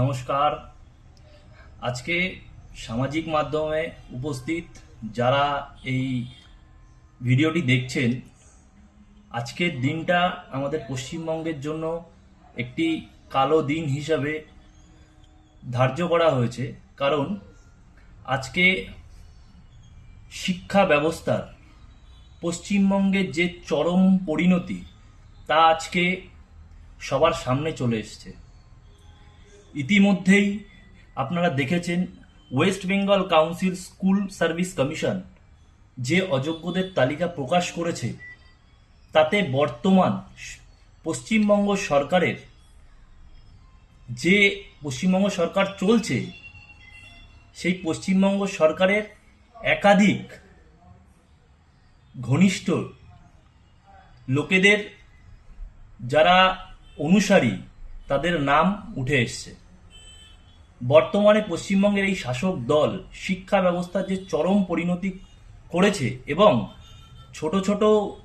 নমস্কার। আজকে সামাজিক মাধ্যমে উপস্থিত যারা এই ভিডিওটি দেখছেন, আজকের দিনটা আমাদের পশ্চিমবঙ্গের জন্য একটি কালো দিন হিসাবে ধার্য করা হয়েছে। কারণ আজকে শিক্ষা ব্যবস্থার পশ্চিমবঙ্গের যে চরম পরিণতি, তা আজকে সবার সামনে চলে এসছে। ইতিমধ্যেই আপনারা দেখেছেন West Bengal council school service commission যে অযোগ্যদের তালিকা প্রকাশ করেছে, তাতে বর্তমান পশ্চিমবঙ্গ সরকারের যে পশ্চিমবঙ্গ সরকার চলছে, সেই পশ্চিমবঙ্গ সরকারের একাধিক ঘনিষ্ঠ লোকেদের যারা অনুসারী, তাদের নাম উঠে এসছে। বর্তমানে পশ্চিমবঙ্গের এই শাসক দল শিক্ষা ব্যবস্থার যে চরম পরিণতি করেছে এবং ছোট ছোট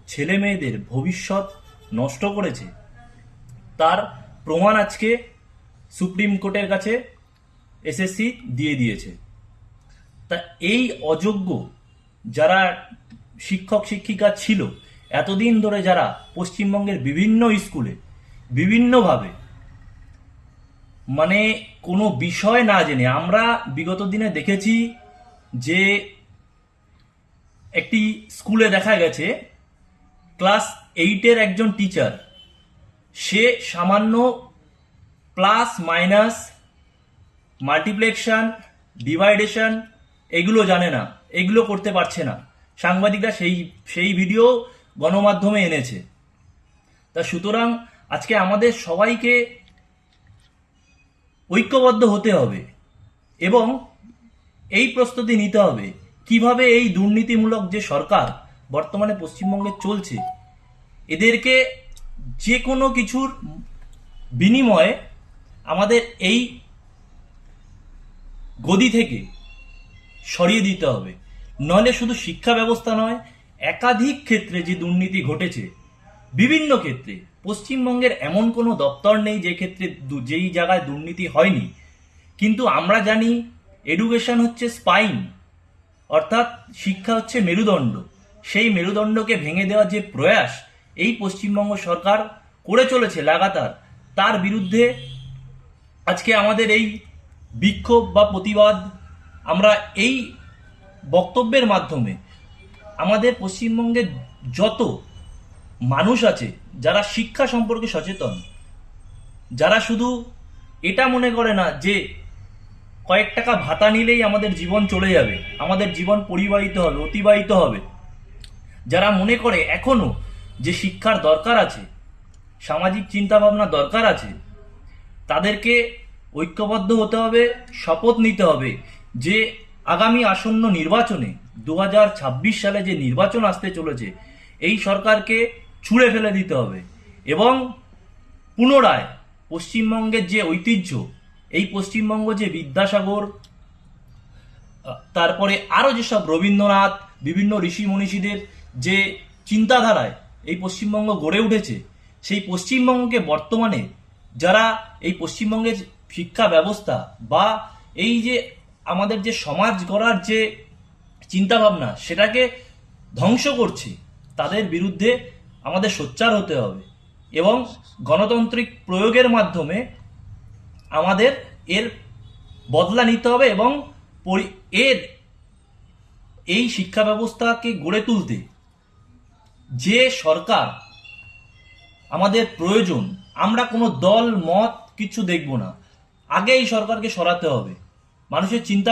ছেলে মেয়েদের ভবিষ্যৎ নষ্ট করেছে, তার প্রমাণ আজকে সুপ্রিম কোর্টের কাছে এসএসসি দিয়ে দিয়েছে। তা এই অযোগ্য যারা শিক্ষক, শিক্ষিকা ছিল, এতদিন ধরে যারা পশ্চিমবঙ্গের বিভিন্ন স্কুলে বিভিন্নভাবে মানে কোনো বিষয় না জেনে আমরা বিগত দিনে দেখেছি যে একটি স্কুলে দেখা গেছে, ক্লাস এইটের একজন টিচার, সে সামান্য প্লাস মাইনাস মাল্টিপ্লেকশন, ডিভাইডেশন, এগুলো জানে না, এগুলো করতে পারছে না। সাংবাদিকরা সেই সেই ভিডিও গণমাধ্যমে এনেছে। তা সুতরাং আজকে আমাদের সবাইকে ঐক্যবদ্ধ হতে হবে এবং এই প্রস্তুতি নিতে হবে। কীভাবে এই দুর্নীতিমূলক যে সরকার বর্তমানে পশ্চিমবঙ্গে চলছে, এদেরকে যে কোনো কিছুর বিনিময়ে আমাদের এই গদি থেকে সরিয়ে দিতে হবে। নইলে শুধু শিক্ষা ব্যবস্থা নয়, একাধিক ক্ষেত্রে যে দুর্নীতি ঘটেছে বিভিন্ন ক্ষেত্রে। পশ্চিমবঙ্গের এমন কোনো দপ্তর নেই যে ক্ষেত্রে যেই জায়গায় দুর্নীতি হয়নি। কিন্তু আমরা জানি এডুকেশন হচ্ছে স্পাইন অর্থাৎ শিক্ষা হচ্ছে মেরুদণ্ড। সেই মেরুদণ্ডকে ভেঙে দেওয়ার যে প্রয়াস এই পশ্চিমবঙ্গ সরকার করে চলেছে লাগাতার। তার বিরুদ্ধে আজকে আমাদের এই বিক্ষোভ বা প্রতিবাদ আমরা এই বক্তব্যের মাধ্যমে আমাদের পশ্চিমবঙ্গের যত মানুষ আছে, যারা শিক্ষা সম্পর্কে সচেতন। যারা শুধু এটা মনে করে না যে কয়েক টাকা ভাতা নিলেই আমাদের জীবন চলে যাবে, আমাদের জীবন পরিবাহিত হবে, অতিবাহিত হবে। যারা মনে করে এখনও যে শিক্ষার দরকার আছে, সামাজিক চিন্তাভাবনা দরকার আছে, তাদেরকে ঐক্যবদ্ধ হতে হবে, শপথ নিতে হবে যে আগামী আসন্ন নির্বাচনে দু হাজার ছাব্বিশ সালে যে নির্বাচন আসতে চলেছে, এই সরকারকে ছুঁড়ে ফেলে দিতে হবে। এবং পুনরায় পশ্চিমবঙ্গের যে ঐতিহ্য, এই পশ্চিমবঙ্গ যে বিদ্যাসাগর তারপরে আরও যেসব রবীন্দ্রনাথ, বিভিন্ন ঋষি মনীষীদের যে চিন্তাধারায় এই পশ্চিমবঙ্গ গড়ে উঠেছে, সেই পশ্চিমবঙ্গকে বর্তমানে যারা এই পশ্চিমবঙ্গের শিক্ষা ব্যবস্থা বা এই যে আমাদের যে সমাজ গড়ার যে চিন্তাভাবনা, সেটাকে ধ্বংস করছে, তাদের বিরুদ্ধে আমাদের সোচ্চার হতে হবে এবং গণতান্ত্রিক প্রয়োগের মাধ্যমে আমাদের এর বদলা নিতে হবে এবং এর এই শিক্ষা ব্যবস্থাকে গড়ে তুলতে যে সরকার আমাদের প্রয়োজন, আমরা কোনো দল, মত কিছু দেখব না। আগে এই সরকারকে সরাতে হবে। মানুষের চিন্তা